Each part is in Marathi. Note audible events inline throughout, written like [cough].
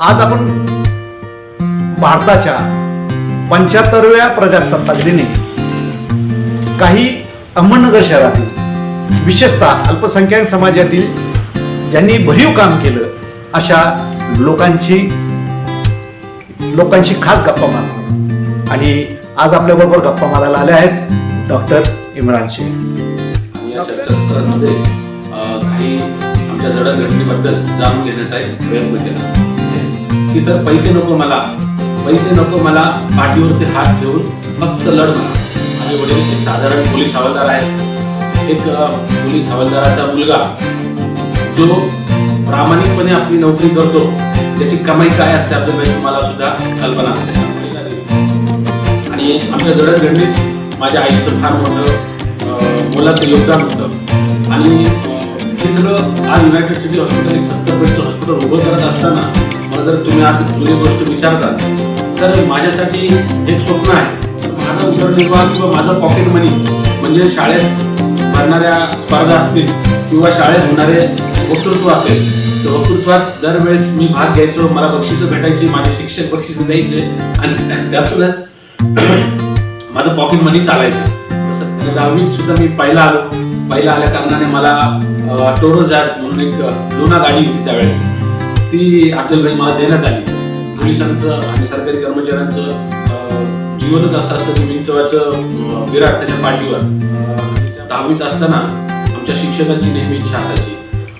आज आपण भारताच्या पंच्याहत्तरव्या प्रजासत्ताक दिनी काही अहमदनगर शहरातील विशेषतः अल्पसंख्याक समाजातील ज्यांनी भरीव काम केलं अशा लोकांची लोकांशी खास गप्पा मारणार आणि आज आपल्याबरोबर गप्पा मारायला आले आहेत डॉक्टर इम्रान शेख. या चर्चासत्रामध्ये काही आमच्या जडणघडणीबद्दल जाणून घेण्याचा एक प्रयत्न केला. की सर पैसे नको मला. पैसे नको मला. पाठीवरती हात ठेवून फक्त लढ मला आणि वडील एक साधारण पोलीस हवालदार आहे एक पोलीस हवालदाराचा मुलगा जो प्रामाणिकपणे आपली नोकरी करतो. त्याची कमाई काय असते आपल्याला तुम्हाला सुद्धा कल्पना असते. आणि आमच्या जडणघडणीत माझ्या आईचं फार मोठं मुलाचं योगदान होतं. आणि हे सगळं आज युनायटेड सिटी हॉस्पिटल एक सत्तर बेडचं हॉस्पिटल उभं करत असताना मला जर तुम्ही आज जुनी गोष्ट विचारता तर माझ्यासाठी एक स्वप्न आहे. माझा उदरनिर्वाह किंवा माझं पॉकेट मनी म्हणजे शाळेत भरणाऱ्या स्पर्धा असतील किंवा शाळेत होणारे वक्तृत्व असेल तर वक्तृत्वात दरवेळेस मी भाग घ्यायचो मला बक्षिसं भेटायची माझे शिक्षक बक्षिसं द्यायचे आणि त्यातूनच [clears throat] माझं पॉकेट मनी चालायचं. दहावीत सुद्धा मी पहिला आलो. पहिला आल्या कारणाने मला टोरो जॅज म्हणून एक लोना गाडी होती त्यावेळेस. ती अब्दुलभाई मला देण्यात आली. पोलिसांचं आणि सरकारी कर्मचाऱ्यांचं जीवनच असं असतं की विंचवाचं विराट त्याच्या पाठीवर. दहावीत असताना आमच्या शिक्षकांची नेहमी इच्छा असायची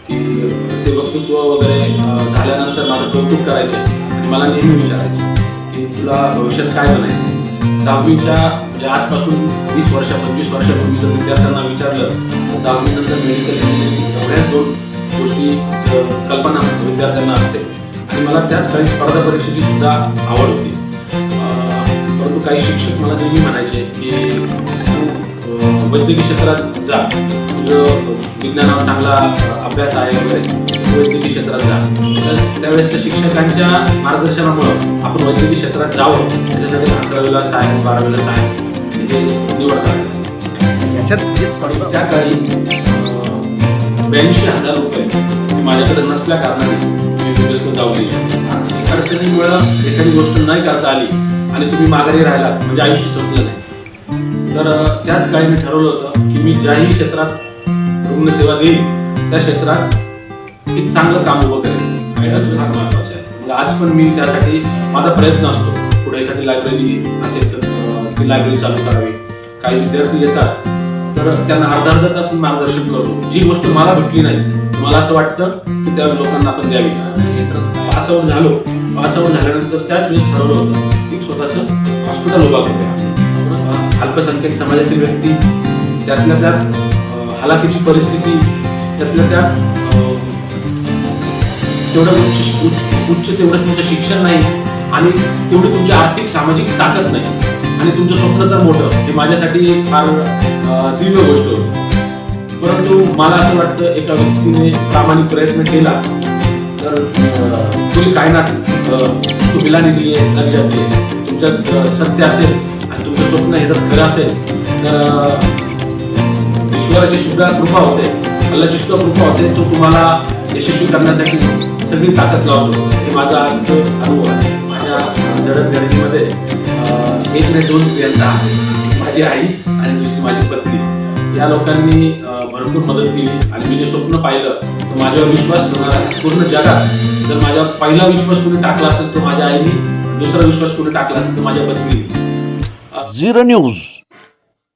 की ते वक्तृत्व वगैरे झाल्यानंतर माझं कौतुक करायचे. आणि मला नेहमी विचारायचे की तुला भविष्यात काय बनायचं दहावीच्या म्हणजे आजपासून वीस वर्षा पंचवीस वर्षापूर्वी जर विद्यार्थ्यांना विचारलं तर दहावीनंतर मेडिकल इंजिनिअरिंग एवढ्याच दोन गोष्टी कल्पना विद्यार्थ्यांना असते. आणि मला त्याच काही स्पर्धा परीक्षेची सुद्धा आवड होती. परंतु काही शिक्षक मला नेहमी म्हणायचे की वैद्यकीय क्षेत्रात जा. तुझं विज्ञानावर चांगला अभ्यास आहे वगैरे. वैद्यकीय क्षेत्रात जा. तर त्यावेळेसच्या शिक्षकांच्या मार्गदर्शनामुळं आपण वैद्यकीय क्षेत्रात जावं. त्याच्यासाठी अकरावीला सायन्स बारावीला सायन्स म्हणजे निवड याच्यात त्या काळी ब्याऐंशी हजार रुपये. माझ्याकडे नसल्या कारणाने मी विदेशला जाऊ देऊ शकतो. आर्थिक अडचणीमुळं एखादी गोष्ट नाही करता आली आणि तुम्ही माघारी राहिलात म्हणजे आयुष्य संपलं नाही. तर त्याच काळी मी ठरवलं होतं की मी ज्याही क्षेत्रात रुग्णसेवा देईल त्या क्षेत्रात एक चांगलं काम उभं करेल गायडन्स सुद्धा महत्वाचं आहे. मग आज पण मी त्यासाठी माझा प्रयत्न असतो. पुढे एखादी लायब्ररी असेल तर ती लायब्ररी चालू करावी. काही विद्यार्थी येतात तर त्यांना अर्धा अर्धा तास मार्गदर्शन करतो जी गोष्ट मला भेटली नाही मला असं वाटतं की त्या लोकांना आपण द्यावी. पास आउट झालो. पास आउट झाल्यानंतर त्याच वेळेस ठरवलं होतं की स्वतःचं हॉस्पिटल उभा करूया. अल्पसंख्याक समाजातील व्यक्ती त्यातल्या त्यात हलाखीची हालाकीची परिस्थिती त्यातल्या त्यात तेवढं उच्च उच्च- उच्च तेवढं तुमचं शिक्षण नाही आणि तेवढी तुमची आर्थिक सामाजिक ताकद नाही. आणि तुमचं स्वप्न तर मोठं हे माझ्यासाठी फार दिव्य गोष्ट होती. परंतु मला असं वाटतं एका व्यक्तीने प्रामाणिक प्रयत्न केला तर तुम्ही काय ना चुकीला निघली आहे लग तुमच्यात सत्य असेल आणि तुमचं स्वप्न हे जर खरं असेल तर ईश्वराची सुद्धा कृपा होते. अल्लाची सुद्धा कृपा होते तो तुम्हाला यशस्वी करण्यासाठी सगळी ताकद लावतो. हे माझा आज अनुभव आहे. माझ्या जडणघडणीमध्ये एक नाही दोन स्त्रियांचा आहे. माझी आई आणि दुसरी माझी पत्नी. या लोकांनी भरपूर मदत केली आणि मी जे स्वप्न पाहिलं तर माझ्यावर विश्वास ठेवणारा पूर्ण जगात जर माझा पहिला विश्वास कुणी टाकला असेल तर माझ्या आईनी. दुसरा विश्वास कुणी टाकला असेल तर माझ्या पत्नीने. News.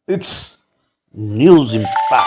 It's news news impact.